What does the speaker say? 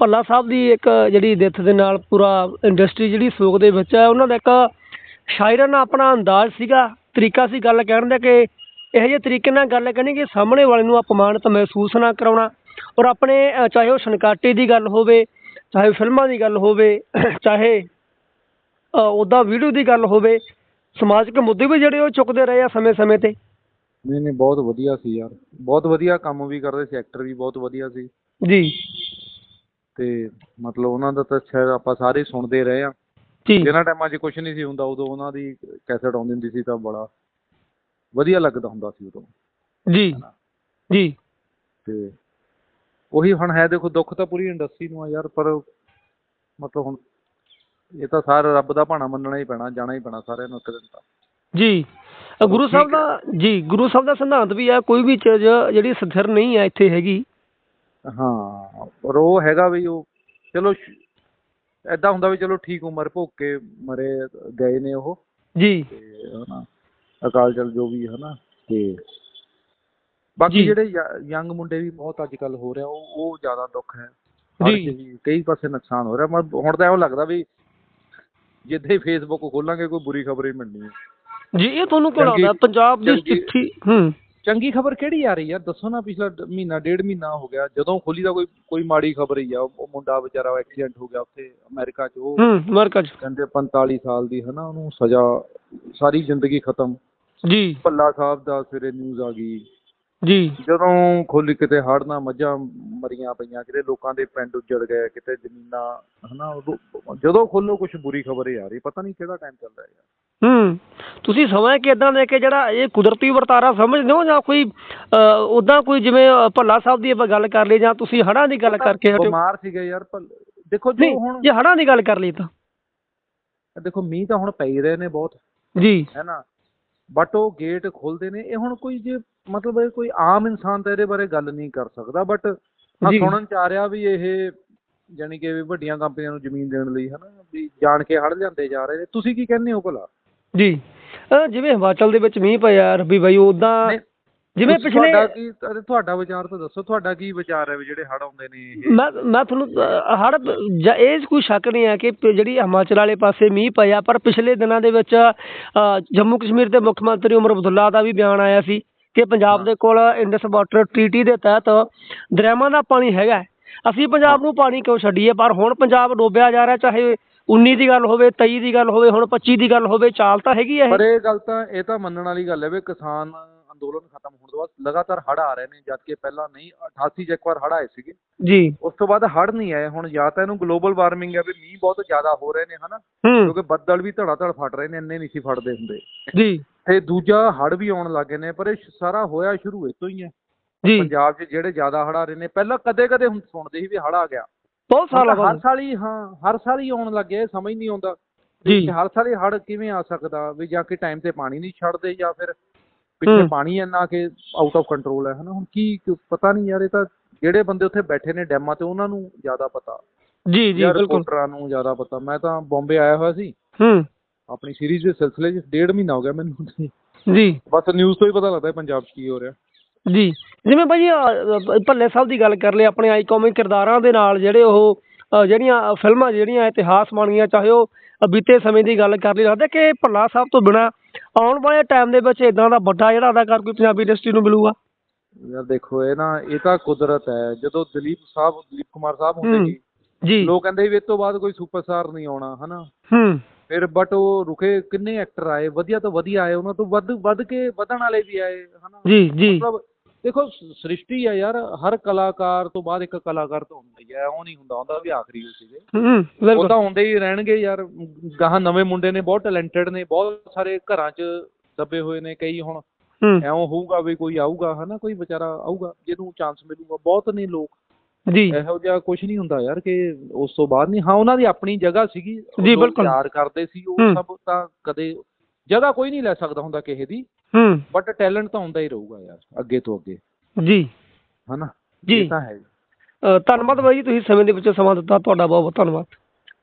ਭੱਲਾ ਸਾਹਿਬ ਦੀ ਇੱਕ ਜਿਹੜੀ ਡੈਥ ਦੇ ਨਾਲ ਪੂਰਾ ਇੰਡਸਟਰੀ ਜਿਹੜੀ ਸੋਗ ਦੇ ਵਿੱਚ ਹੈ ਉਹਨਾਂ ਦਾ ਇੱਕ ਸ਼ਾਇਰਾਨਾ ਆਪਣਾ ਅੰਦਾਜ਼ ਸੀਗਾ ਤਰੀਕਾ ਸੀ ਗੱਲ ਕਹਿਣ ਦਾ ਕਿ ਇਹੋ ਜਿਹੇ ਤਰੀਕੇ ਨਾਲ ਗੱਲ ਕਰਨੀ ਕਿ ਸਾਹਮਣੇ ਵਾਲੇ ਨੂੰ ਅਪਮਾਨਿਤ ਮਹਿਸੂਸ ਨਾ ਕਰਾਉਣਾ ਔਰ ਆਪਣੇ ਚਾਹੇ ਉਹ ਛਣਕਾਟੇ ਦੀ ਗੱਲ ਹੋਵੇ ਚਾਹੇ ਫਿਲਮਾਂ ਦੀ ਗੱਲ ਹੋਵੇ ਚਾਹੇ ਉਹਦਾ ਵੀਡੀਓ ਦੀ ਗੱਲ ਹੋਵੇ ਸਮਾਜਿਕ ਮੁੱਦੇ ਵੀ ਜਿਹੜੇ ਉਹ ਚੁੱਕਦੇ ਰਹੇ ਆ ਸਮੇਂ-ਸਮੇਂ ਤੇ। ਨਹੀਂ ਨਹੀਂ ਬਹੁਤ ਵਧੀਆ ਸੀ ਯਾਰ। ਬਹੁਤ ਵਧੀਆ ਕੰਮ ਵੀ ਕਰਦੇ ਸੀ ਐਕਟਰ ਵੀ ਬਹੁਤ ਵਧੀਆ ਸੀ। ਜੀ। ਤੇ ਮਤਲਬ ਉਹਨਾਂ ਦਾ ਤਾਂ ਸ਼ਾਇਦ ਆਪਾਂ ਸਾਰੇ ਸੁਣਦੇ ਰਹੇ ਆ ਜੀ। ਜਿਹਨਾਂ ਟਾਈਮਾਂ 'ਚ ਕੁਝ ਨਹੀਂ ਸੀ ਹੁੰਦਾ ਉਦੋਂ ਉਹਨਾਂ ਦੀ ਕੈਸਟ ਆਉਂਦੀ ਹੁੰਦੀ ਸੀ ਤਾਂ ਬੜਾ ਵਧੀਆ ਲੱਗਦਾ ਹੁੰਦਾ ਸੀ ਉਦੋਂ। ਜੀ। ਜੀ। ਤੇ ਉਹੀ ਹੁਣ ਹੈ ਦੇਖੋ ਦੁੱਖ ਤਾਂ ਪੂਰੀ ਇੰਡਸਟਰੀ ਨੂੰ ਆ ਯਾਰ ਪਰ ਮਤਲਬ ਹੁਣ ਇਹ ਤਾਂ ਸਾਰਾ ਰੱਬ ਦਾ ਭਾਣਾ ਮੰਨਣਾ ਹੀ ਪੈਣਾ ਜਾਣਾ ਹੀ ਪੈਣਾ ਸਾਰਿਆਂ ਨੂੰ ਇੱਕ ਦਿਨ ਤਾਂ। ਜੀ। ਗੁਰੂ ਸਾਹਿਬ ਦਾ ਜੀ ਗੁਰੂ ਸਾਹਿਬ ਦਾ ਸਿਧਾਂਤ ਵੀ ਹੈ ਕੋਈ ਵੀ ਚੀਜ਼ ਜਿਹੜੀ ਸਥਿਰ ਨਹੀਂ ਹੈ ਇੱਥੇ ਹੈਗੀ ਹਾਂ ਪਰ ਉਹ ਹੈਗਾ ਵੀ ਉਹ ਚਲੋ ਐਦਾਂ ਹੁੰਦਾ ਵੀ ਚਲੋ ਠੀਕ ਉਮਰ ਭੋਗ ਕੇ ਮਰੇ ਗਏ ਨੇ ਉਹ। ਜੀ। ਅਕਾਲ ਚਲ ਜੋ ਵੀ ਹਨਾ ਤੇ ਬਾਕੀ। ਜਿਹੜੇ ਯੰਗ ਮੁੰਡੇ ਵੀ ਬਹੁਤ ਅੱਜ ਕੱਲ ਹੋ ਰਿਹਾ ਉਹ ਉਹ ਜ਼ਿਆਦਾ ਦੁੱਖ ਹੈ। ਜੀ। ਕਈ ਪਾਸੇ ਨੁਕਸਾਨ ਹੋ ਰਿਹਾ ਮੈਂ ਹੁਣ ਤਾਂ ਇਹੋ ਲੱਗਦਾ ਵੀ ਜਿੱਥੇ ਫੇਸਬੁੱਕ ਖੋਲਾਂਗੇ ਕੋਈ ਬੁਰੀ ਖਬਰ ਹੀ ਮਿਲਣੀ ਹੈ। ਜੀ ਇਹ ਤੁਹਾਨੂੰ ਚੰਗੀ- ਲੱਗਦਾ ਪੰਜਾਬ ਦੀ ਚਿੱਠੀ ਹੂੰ। ਚੰਗੀ ਖਬਰ ਕਿਹੜੀ ਆ ਰਹੀ ਯਾਰ ਦੱਸੋ ਨਾ ਪਿਛਲਾ ਮਹੀਨਾ ਡੇਢ ਮਹੀਨਾ ਹੋ ਗਿਆ। ਜਦੋਂ ਖੋਲੀ ਦਾ ਕੋਈ ਕੋਈ ਮਾੜੀ ਖਬਰ ਹੀ ਆ ਉਹ ਮੁੰਡਾ ਵਿਚਾਰਾ ਐਕਸੀਡੈਂਟ ਹੋ ਗਿਆ ਉੱਥੇ ਅਮਰੀਕਾ 'ਚ ਉਹ ਹੂੰ ਮਰਕਜ਼ ਕਹਿੰਦੇ 45 ਸਾਲ ਦੀ ਹਨਾ ਉਹਨੂੰ ਸਜ਼ਾ ਸਾਰੀ ਜ਼ਿੰਦਗੀ ਖਤਮ। ਜੀ। ਭੱਲਾ ਸਾਹਿਬ ਦਾ ਸਵੇਰੇ ਨਿਊਜ਼ ਆ ਗਈ। ਜੀ। ਜਦੋਂ ਖੁੱਲ ਕਿਤੇ ਹੜ੍ਹ ਨਾਲ ਮੱਝਾਂ ਮਰੀਆਂ ਪਈਆਂ ਕਿਤੇ ਲੋਕਾਂ ਦੇ ਪਿੰਡ ਉੱਜੜ ਗਏ ਕਿਤੇ ਜ਼ਮੀਨਾਂ ਹਨਾ ਜਦੋਂ ਖੋਲੋ ਕੁਝ ਬੁਰੀ ਖਬਰ ਹੀ ਆ ਰਹੀ ਪਤਾ ਨਹੀਂ ਕਿਹੜਾ ਟਾਈਮ ਚੱਲ ਰਿਹਾ ਯਾਰ ਹੂੰ। ਤੁਸੀਂ ਸਮਝ ਕੇ ਇਦਾਂ ਦੇ ਕੇ ਜਿਹੜਾ ਇਹ ਕੁਦਰਤੀ ਵਰਤਾਰਾ ਸਮਝਦੇ ਹੋ ਜਾਂ ਕੋਈ ਉਦਾਂ ਕੋਈ ਜਿਵੇਂ ਭੱਲਾ ਸਾਹਿਬ ਦੀ ਆਪਾਂ ਗੱਲ ਕਰ ਲਈ ਜਾਂ ਤੁਸੀਂ ਹੜ੍ਹਾਂ ਦੀ ਗੱਲ ਕਰਕੇ? ਬਿਮਾਰ ਸੀਗੇ ਯਾਰ ਦੇਖੋ ਜੋ ਹੁਣ ਜੇ ਹੜ੍ਹਾਂ ਦੀ ਗੱਲ ਕਰ ਲਈ ਤਾਂ। ਦੇਖੋ ਮੀਂਹ ਤਾਂ ਹੁਣ ਪੈ ਹੀ ਰਹੇ ਨੇ ਬਹੁਤ। ਜੀ। ਹੈ ਨਾ? ਬਟ ਉਹ ਗੇਟ ਖੋਲਦੇ ਨੇ। ਇਹ ਹੁਣ ਕੋਈ ਜੇ ਮਤਲਬ ਕੋਈ ਆਮ ਇਨਸਾਨ ਤਾਂ ਇਹਦੇ ਬਾਰੇ ਗੱਲ ਨਹੀਂ ਕਰ ਸਕਦਾ। ਬਟ ਜੀ। ਸੁਣਨ ਚ ਆ ਰਿਹਾ ਵੀ ਇਹ ਜਾਣੀ ਕਿ ਵੀ ਵੱਡੀਆਂ ਕੰਪਨੀਆਂ ਨੂੰ ਜ਼ਮੀਨ ਦੇਣ ਲਈ ਹਨਾ ਵੀ ਜਾਣ ਕੇ ਹੜ ਲਿਆਂਦੇ ਜਾ ਰਹੇ ਨੇ। ਤੁਸੀਂ ਕੀ ਕਹਿੰਦੇ ਹੋ ਭਲਾ? ਜੀ। ਜਿਵੇਂ ਹਿਮਾਚਲ ਦੇ ਵਿੱਚ ਮੀਂਹ ਪਿਆ ਰਬੀ ਬਾਈ ਉਦਾਂ ਜਿਵੇਂ ਪਿਛਲੇ ਤੁਹਾਡਾ ਕੀ ਅਰੇ ਤੁਹਾਡਾ ਵਿਚਾਰ ਤਾਂ ਦੱਸੋ ਤੁਹਾਡਾ ਕੀ ਵਿਚਾਰ ਹੈ ਵੀ ਜਿਹੜੇ ਹੜ ਆਉਂਦੇ ਨੇ ਇਹ? ਮੈਂ ਮੈਂ ਤੁਹਾਨੂੰ ਹੜ ਇਹ ਕੋਈ ਸ਼ੱਕ ਨਹੀਂ ਹੈ ਕਿ ਜਿਹੜੀ ਹਿਮਾਚਲ ਵਾਲੇ ਪਾਸੇ ਮੀਂਹ ਪਿਆ ਪਰ ਪਿਛਲੇ ਦਿਨਾਂ ਦੇ ਵਿੱਚ ਜੰਮੂ ਕਸ਼ਮੀਰ ਦੇ ਮੁੱਖ ਮੰਤਰੀ ਉਮਰ ਅਬਦੁੱਲਾ ਦਾ ਵੀ ਬਿਆਨ ਆਇਆ ਸੀ ਕਿ ਪੰਜਾਬ ਦੇ ਕੋਲ ਇੰਡਸ ਵਾਟਰ ਟ੍ਰੀਟੀ ਦੇ ਤਹਿਤ ਦਰਿਆਵਾਂ ਦਾ ਪਾਣੀ ਹੈਗਾ। ਅਸੀਂ ਪੰਜਾਬ ਨੂੰ ਪਾਣੀ ਕਿਉਂ ਛੱਡੀਏ? ਪਰ ਹੁਣ ਪੰਜਾਬ ਡੋਬਿਆ ਜਾ ਰਿਹਾ ਚਾਹੇ 19 ਦੀ ਗੱਲ ਹੋਵੇ 23 ਦੀ ਗੱਲ ਹੋਵੇ ਹੁਣ 25 ਦੀ ਗੱਲ ਹੋਵੇ ਚਾਲ ਤਾਂ ਹੈਗੀ ਹੈ ਪਰ ਇਹ ਗੱਲ ਤਾਂ ਇਹ ਤਾਂ ਮੰਨਣ ਵਾਲੀ ਗੱਲ ਹੈ ਵੀ ਕਿਸਾਨ ਅੰਦੋਲਨ ਖਤਮ ਹੋਣ ਤੋਂ ਬਾਅਦ ਲਗਾਤਾਰ ਹੜ ਆ ਰਹੇ ਨੇ ਜਦ ਕਿ ਪਹਿਲਾਂ ਨਹੀਂ 88 ਚ ਇੱਕ ਵਾਰ ਹੜ ਆਏ ਸੀਗੇ। ਜੀ। ਉਸ ਤੋਂ ਬਾਅਦ ਹੜ ਨਹੀਂ ਆਏ ਹੁਣ ਜਾਂ ਤਾਂ ਇਹਨੂੰ ਗਲੋਬਲ ਵਾਰਮਿੰਗ ਹੈ ਵੀ ਮੀਂਹ ਬਹੁਤ ਜ਼ਿਆਦਾ ਹੋ ਰਹੇ ਨੇ ਹਨਾ? ਕਿਉਂਕਿ ਬੱਦਲ ਵੀ ਧੜਾ ਧੜ ਫਟ ਰਹੇ ਨੇ ਇੰਨੇ ਨਹੀਂ ਸੀ ਫਟਦੇ ਹੁੰਦੇ। ਜੀ। ਤੇ ਦੂਜਾ ਹੜ ਵੀ ਆਉਣ ਲੱਗੇ ਨੇ ਪਰ ਇਹ ਸਾਰਾ ਹੋਇਆ ਸ਼ੁਰੂ ਇਤੋਂ ਹੀ ਹੈ ਜੀ। ਪੰਜਾਬ 'ਚ ਜਿਹੜੇ ਜ਼ਿਆਦਾ ਹੜ ਆ ਰਹੇ ਨੇ ਪਹਿਲਾਂ ਕਦੇ ਕਦੇ ਹੁਣ ਸੁਣਦੇ ਸੀ ਵੀ ਹੜ ਆ ਗਿਆ। ਬਹੁਤ ਸਾਲਾਂ ਤਾਂ ਹਰ ਸਾਲ ਹੀ ਹਾਂ ਹਰ ਸਾਲ ਹੀ ਆਉਣ ਲੱਗੇ ਸਮਝ ਨਹੀਂ ਆਉਂਦਾ। ਜੀ। ਹਰ ਸਾਲ ਹੀ ਹੜ ਕਿਵੇਂ ਆ ਸਕਦਾ? ਵੀ ਜਾਂ ਕਿ ਟਾਈਮ ਤੇ ਪਾਣੀ ਨਹੀਂ ਛੱਡਦੇ ਜਾਂ ਫਿਰ ਪਿੱਛੇ। ਪਾਣੀ ਇੰਨਾ ਕਿ ਆਊਟ ਆਫ ਕੰਟਰੋਲ ਹੈ ਹਨਾ? ਹੁਣ ਕੀ ਪਤਾ ਨਹੀਂ ਯਾਰ ਇਹ ਤਾਂ ਜਿਹੜੇ ਬੰਦੇ ਉੱਥੇ ਬੈਠੇ ਨੇ ਡੈਮਾਂ ਤੇ ਉਹਨਾਂ ਨੂੰ ਜ਼ਿਆਦਾ ਪਤਾ। ਜੀ ਜੀ ਜਾਂ ਬਿਲਕੁਲ। ਰਿਪੋਰਟਰਾਂ ਨੂੰ ਜ਼ਿਆਦਾ ਪਤਾ। ਮੈਂ ਤਾਂ ਬੰਬੇ ਆਇਆ ਹੋਇਆ ਸੀ। ਹੂੰ। ਆਪਣੀ ਸੀਰੀਜ਼ ਦੇ ਸਿਲਸਿਲੇ 'ਚ ਡੇਢ ਮਹੀਨਾ ਹੋ ਗਿਆ ਮੈਨੂੰ ਜੀ। ਬਸ ਨਿਊਜ਼ ਤੋਂ ਹੀ ਪਤਾ ਲੱਗਦਾ ਹੈ ਪੰਜਾਬ 'ਚ ਕੀ ਹੋ ਰਿਹਾ। ਜੀ। ਜਿਵੇਂ ਭਾਜੀ ਅਹ, ਭੱਲੇ ਸਾਹਿਬ ਦੀ ਗੱਲ ਕਰ ਲਈ ਆਪਣੇ ਆਈਕੋਨਿਕ ਕਿਰਦਾਰਾਂ ਦੇ ਨਾਲ ਜਿਹੜੇ ਉਹ ਜਿਹੜੀਆਂ ਫਿਲਮਾਂ ਜਿਹੜੀਆਂ ਇਤਿਹਾਸ ਬਣ ਗਈਆਂ ਚਾਹੇ ਉਹ ਬੀਤੇ ਸਮੇਂ ਦੀ ਗੱਲ ਕਰ ਲਈ ਲੱਗਦਾ ਕਿ ਭੱਲਾ ਸਾਹਿਬ ਤੋਂ ਬਿਨਾ ਆਉਣ ਵਾਲੇ ਟਾਈਮ ਦੇ ਵਿੱਚ ਇਦਾਂ ਦਾ ਵੱਡਾ ਜਿਹੜਾ ਅਦਾਕਾਰ ਕੋਈ ਪੰਜਾਬੀ ਇੰਡਸਟਰੀ ਨੂੰ ਮਿਲੂਗਾ? ਯਾਰ ਦੇਖੋ ਇਹ ਨਾ ਇਹ ਤਾਂ ਕੁਦਰਤ ਹੈ। ਜਦੋਂ ਦਲੀਪ ਸਾਹਿਬ ਦਲੀਪ ਕੁਮਾਰ ਸਾਹਿਬ ਹੁੰਦੇ। ਸੀ ਜੀ। ਲੋਕ ਕਹਿੰਦੇ ਵੀ ਇਸ ਤੋਂ ਬਾਅਦ ਕੋਈ ਸੁਪਰਸਟਾਰ ਨਹੀਂ ਆਉਣਾ ਹਨਾ? ਹੂੰ। ਫਿਰ ਬਟ ਉਹ ਰੁਕੇ ਕਿੰਨੇ ਐਕਟਰ ਆਏ? ਵਧੀਆ ਤੋਂ ਵਧੀਆ ਆਏ ਉਹਨਾਂ ਤੋਂ ਵੱਧ ਵੱਧ ਕੇ ਵਧਣ ਵਾਲੇ ਵੀ ਆਏ ਹਨਾ? ਜੀ ਜੀ। ਮਤਲਬ ਦੇਖੋ ਸ੍ਰਿਸ਼ਟੀ ਹੈ ਯਾਰ ਹਰ ਕਲਾਕਾਰ ਤੋਂ ਬਾਅਦ ਇੱਕ ਕਲਾਕਾਰ ਤਾਂ ਹੁੰਦਾ ਹੀ ਹੈ ਉਹ ਨਹੀਂ ਹੁੰਦਾ ਹੁੰਦਾ ਵੀ ਆਖਰੀ ਹੋ ਸੀਗੇ ਹੂੰ ਉਹ ਤਾਂ ਹੁੰਦੇ ਹੀ ਰਹਿਣਗੇ ਯਾਰ ਗਾਹਾਂ ਨਵੇਂ ਮੁੰਡੇ ਨੇ ਬਹੁਤ ਟੈਲੈਂਟਡ ਨੇ ਬਹੁਤ ਸਾਰੇ ਘਰਾਂ 'ਚ ਦੱਬੇ ਹੋਏ ਨੇ ਕਈ ਹੁਣ ਐਉਂ ਹੋਊਗਾ ਵੀ ਕੋਈ ਆਊਗਾ ਹਨਾ ਕੋਈ ਵਿਚਾਰਾ ਆਊਗਾ ਜਿਹਨੂੰ ਚਾਂਸ ਮਿਲੂਗਾ ਬਹੁਤ ਨੇ ਲੋਕ। ਜੀ। ਇਹੋ ਜਿਹਾ ਕੁਝ ਨਹੀਂ ਹੁੰਦਾ ਯਾਰ ਕਿ ਉਸ ਤੋਂ ਬਾਅਦ ਨਹੀਂ ਹਾਂ ਉਹਨਾਂ ਦੀ ਆਪਣੀ ਜਗ੍ਹਾ ਸੀਗੀ ਜੀ, ਲੋਕ ਬਿਲਕੁਲ। ਪਿਆਰ ਕਰਦੇ ਸੀ ਉਹ। ਸਭ ਤਾਂ ਕਦੇ ਜਗ੍ਹਾ ਕੋਈ ਨਹੀਂ ਲੈ ਸਕਦਾ ਹੁੰਦਾ ਕਿਸੇ ਦੀ। ਹੂੰ। ਬਟ ਟੈਲੈਂਟ ਤਾਂ ਹੁੰਦਾ ਹੀ ਰਹੂਗਾ ਯਾਰ ਅੱਗੇ ਤੋਂ ਅੱਗੇ। ਜੀ। ਹਨਾ? ਜੀ। ਇਹ ਤਾਂ ਹੈ ਧੰਨਵਾਦ ਬਾਈ ਜੀ ਤੁਸੀਂ ਸਮੇਂ ਦੇ ਵਿੱਚ ਸਮਾਂ ਦਿੱਤਾ ਤੁਹਾਡਾ ਬਹੁਤ ਬਹੁਤ ਧੰਨਵਾਦ।